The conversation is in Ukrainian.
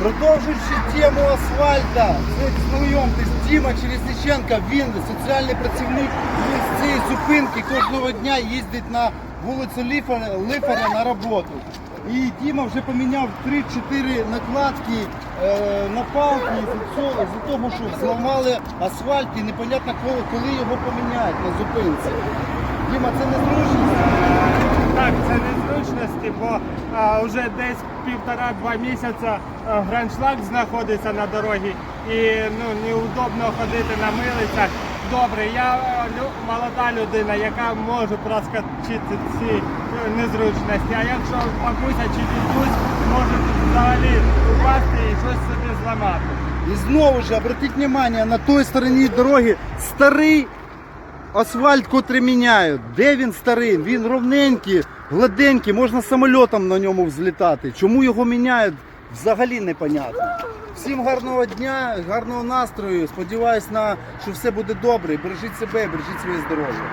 Продовжуючи тему асфальта, знайомтесь, Діма Челесниченка, він соціальний працівник, з цієї зупинки кожного дня їздить на вулицю Лифаря на роботу. І Діма вже поміняв 3-4 накладки е, на палки з того, що зламали асфальт і непонятно коли, його поміняють на зупинці. Діма, це незручність? Так, бо а, вже десь півтора-два місяця граншлаг знаходиться на дорогі і ну, неудобно ходити на милицях. Добре, я молода людина, яка може проскочити ці е, незручності. А якщо бабуся чи дідусь можуть взагалі упасти і щось собі зламати. І знову ж обратіть увагу, на той стороні дороги старий асфальт, котрий міняють. Де він старий? Він ровненький, гладенький, можна самольотом на ньому взлітати. Чому його міняють? Взагалі непонятно. Всім гарного дня, гарного настрою. Сподіваюсь, на що все буде добре. Бережіть себе, бережіть своє здоров'я.